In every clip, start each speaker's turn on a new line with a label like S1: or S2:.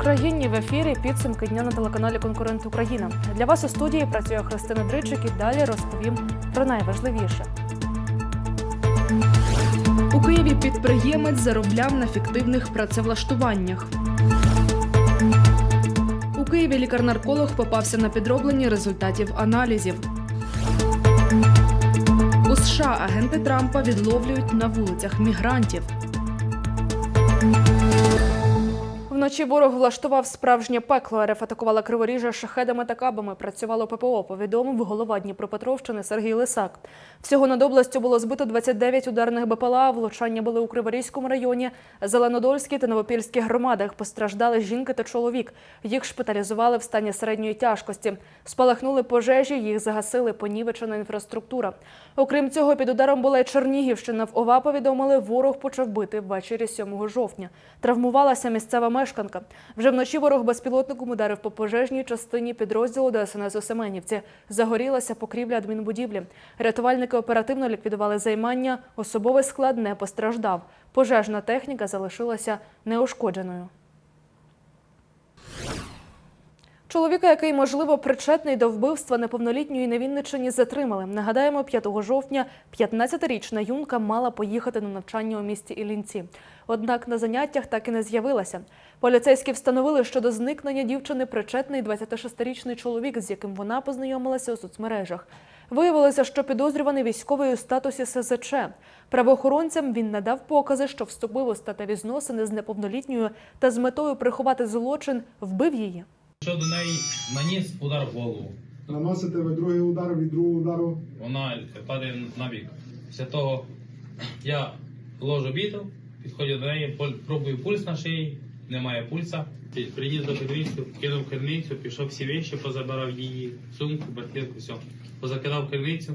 S1: країні в ефірі підсумки дня на телеканалі Конкурент Україна. Для вас у студії працює Христина Дричик і далі розповім про найважливіше. У Києві підприємець заробляв на фіктивних працевлаштуваннях. У Києві лікар-нарколог попався на підроблені результатів аналізів. У США агенти Трампа відловлюють на вулицях мігрантів. Вночі ворог влаштував справжнє пекло. РФ атакувала Криворіжжя шахедами та кабами. Працювало ППО. Повідомив голова Дніпропетровщини Сергій Лисак. Всього над областю було збито 29 ударних БПЛА. Влучання були у Криворізькому районі, Зеленодольській та Новопільській громадах. Постраждали жінки та чоловік. Їх шпиталізували в стані середньої тяжкості. Спалахнули пожежі, їх загасили понівечена інфраструктура. Окрім цього, під ударом була й Чернігівщина. В ОВА повідомили, ворог почав бити ввечері 7 жовтня. Травмувалася місцева мешканка. Вже вночі ворог безпілотником ударив по пожежній частині підрозділу ДСНС у Семенівці. Загорілася покрівля адмінбудівлі. Рятувальники оперативно ліквідували займання. Особовий склад не постраждав. Пожежна техніка залишилася неушкодженою. Чоловіка, який, можливо, причетний до вбивства неповнолітньої на Вінниччині, затримали. Нагадаємо, 5 жовтня 15-річна юнка мала поїхати на навчання у місті Іллінці. Однак на заняттях так і не з'явилася. Поліцейські встановили, що до зникнення дівчини причетний 26-річний чоловік, з яким вона познайомилася у соцмережах. Виявилося, що підозрюваний військовий у статусі СЗЧ. Правоохоронцям він надав покази, що вступив у статеві зносини з неповнолітньою та з метою приховати злочин вбив її.
S2: Що до неї наніс удар в голову.
S3: Наносите ви другий удар від другого удару.
S2: Вона падає на бік. Після того я ложу біту, підходжу до неї, пол- пробую пульс на шиї, немає пульса. Приніс до керницю, кинув керницю, пішов всі вещі, позабирав її, сумку, ботинку, все. Позакидав керницю,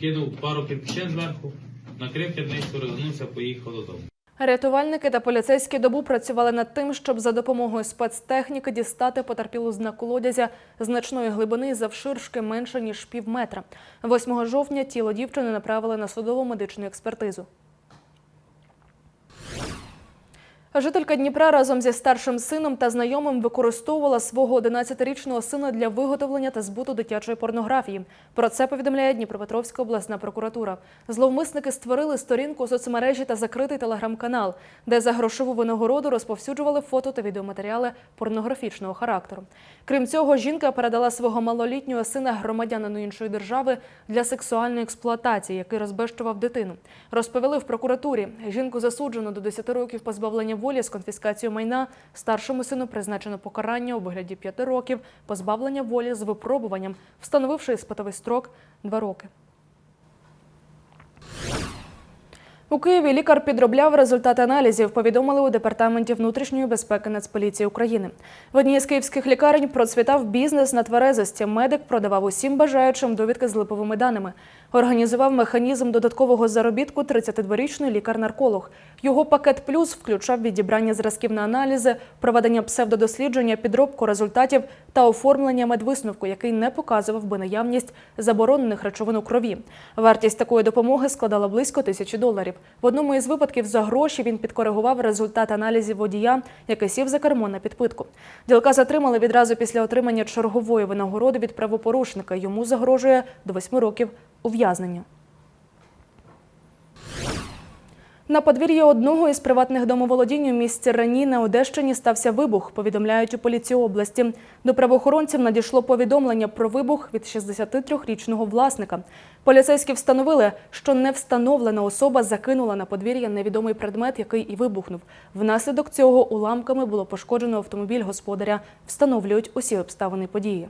S2: кинув пару кирпичей зверху, накрив керницю, розвернувся, поїхав додому.
S1: Рятувальники та поліцейські добу працювали над тим, щоб за допомогою спецтехніки дістати потерпілу з дна колодязя значної глибини завширшки менше ніж пів метра. 8 жовтня тіло дівчини направили на судово медичну експертизу. Жителька Дніпра разом зі старшим сином та знайомим використовувала свого 11-річного сина для виготовлення та збуту дитячої порнографії. Про це повідомляє Дніпропетровська обласна прокуратура. Зловмисники створили сторінку у соцмережі та закритий телеграм-канал, де за грошову винагороду розповсюджували фото та відеоматеріали порнографічного характеру. Крім цього, жінка передала свого малолітнього сина громадянину іншої держави для сексуальної експлуатації, який розбещував дитину. Розповіли в прокуратурі. Жінку засуджено до 10 років позбавлення волі з конфіскацією майна. Старшому сину призначено покарання у вигляді 5 років позбавлення волі з випробуванням, встановивши іспитовий строк 2 роки. У Києві лікар підробляв результати аналізів, повідомили у департаменті внутрішньої безпеки Нацполіції України. В одній з київських лікарень процвітав бізнес на тверезості. Медик продавав усім бажаючим довідки з липовими даними. Організував механізм додаткового заробітку 32-річний лікар-нарколог. Його пакет плюс включав відібрання зразків на аналізи, проведення псевдодослідження, підробку результатів та оформлення медвисновку, який не показував би наявність заборонених речовин у крові. Вартість такої допомоги складала близько тисячі доларів. В одному із випадків за гроші він підкоригував результат аналізів водія, який сів за кермо на підпитку. Ділка затримали відразу після отримання чергової винагороди від правопорушника. Йому загрожує до восьми років ув'язнення. На подвір'ї одного із приватних домоволодінь у місті Рані на Одещині стався вибух, повідомляють у поліції області. До правоохоронців надійшло повідомлення про вибух від 63-річного власника. Поліцейські встановили, що невстановлена особа закинула на подвір'я невідомий предмет, який і вибухнув. Внаслідок цього уламками було пошкоджено автомобіль господаря. Встановлюють усі обставини події.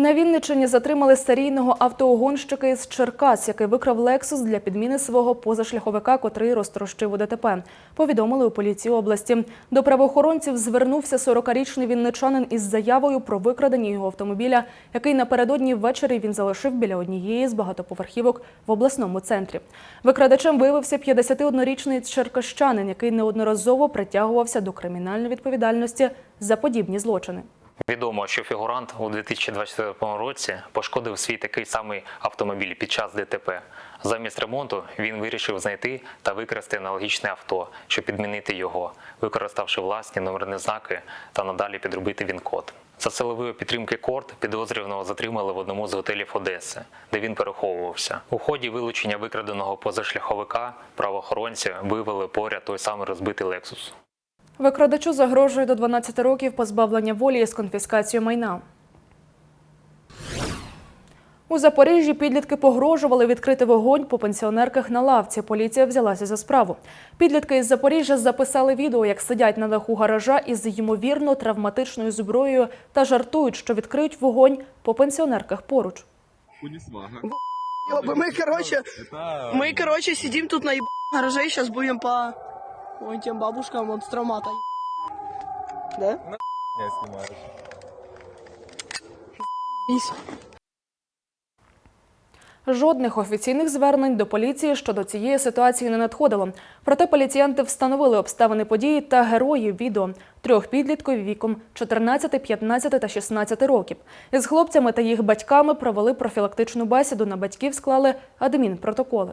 S1: На Вінниччині затримали серійного автоугонщика із Черкас, який викрав Лексус для підміни свого позашляховика, котрий розтрощив у ДТП. Повідомили у поліції області. До правоохоронців звернувся 40-річний вінничанин із заявою про викрадення його автомобіля, який напередодні ввечері він залишив біля однієї з багатоповерхівок в обласному центрі. Викрадачем виявився 51-річний черкащанин, який неодноразово притягувався до кримінальної відповідальності за подібні злочини.
S4: Відомо, що фігурант у 2024 році пошкодив свій такий самий автомобіль під час ДТП. Замість ремонту він вирішив знайти та викрасти аналогічне авто, щоб підмінити його, використавши власні номерні знаки та надалі підробити він-код. За силової підтримки корт підозрюваного затримали в одному з готелів Одеси, де він переховувався. У ході вилучення викраденого позашляховика правоохоронці виявили поряд той самий розбитий Лексус.
S1: Викрадачу загрожує до 12 років позбавлення волі з конфіскацією майна. У Запоріжжі підлітки погрожували відкрити вогонь по пенсіонерках на лавці. Поліція взялася за справу. Підлітки із Запоріжжя записали відео, як сидять на даху гаража із ймовірно травматичною зброєю та жартують, що відкриють вогонь по пенсіонерках поруч.
S5: Унисвага.
S6: Ёбы, Мы, короче,
S5: Это...
S6: мы, короче, сидим тут на еб... гараже, сейчас будем по вон тем бабушкам монстромата. Да?
S5: Меня снимаешь.
S6: Бись.
S1: Жодних офіційних звернень до поліції щодо цієї ситуації не надходило. Проте поліціянти встановили обставини події та героїв відео трьох підлітків віком 14, 15 та 16 років. Із хлопцями та їх батьками провели профілактичну бесіду. На батьків склали адмінпротоколи.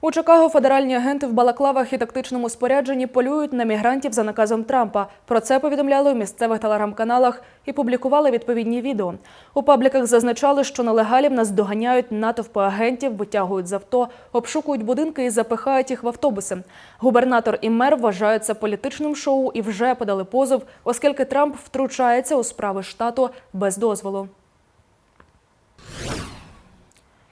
S1: У Чикаго федеральні агенти в балаклавах і тактичному спорядженні полюють на мігрантів за наказом Трампа. Про це повідомляли у місцевих телеграм-каналах і публікували відповідні відео. У пабліках зазначали, що нелегалів наздоганяють натовпи агентів, витягують з авто, обшукують будинки і запихають їх в автобуси. Губернатор і мер вважають це політичним шоу і вже подали позов, оскільки Трамп втручається у справи штату без дозволу.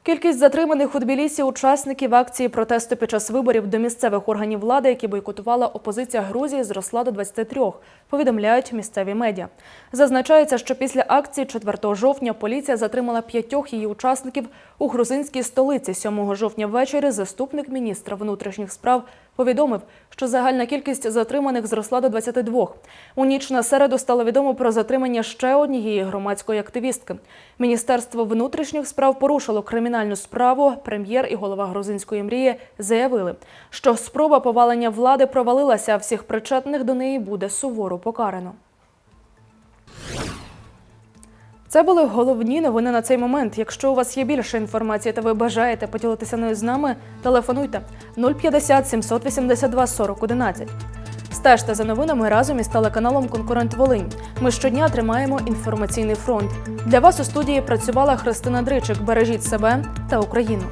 S1: Кількість затриманих у Тбілісі учасників акції протесту під час виборів до місцевих органів влади, які бойкотувала опозиція Грузії, зросла до 23, повідомляють місцеві медіа. Зазначається, що після акції 4 жовтня поліція затримала п'ятьох її учасників у грузинській столиці. 7 жовтня ввечері заступник міністра внутрішніх справ повідомив, що загальна кількість затриманих зросла до 22. У ніч на середу стало відомо про затримання ще однієї громадської активістки. Міністерство внутрішніх справ порушило кримінальну справу. Прем'єр і голова грузинської мрії заявили, що спроба повалення влади провалилася, а всіх причетних до неї буде суворо покарано. Це були головні новини на цей момент. Якщо у вас є більше інформації та ви бажаєте поділитися нею з нами, телефонуйте 050 782 40 11. Стежте за новинами разом із телеканалом Конкурент Волинь. Ми щодня тримаємо інформаційний фронт. Для вас у студії працювала Христина Дричик. Бережіть себе та Україну.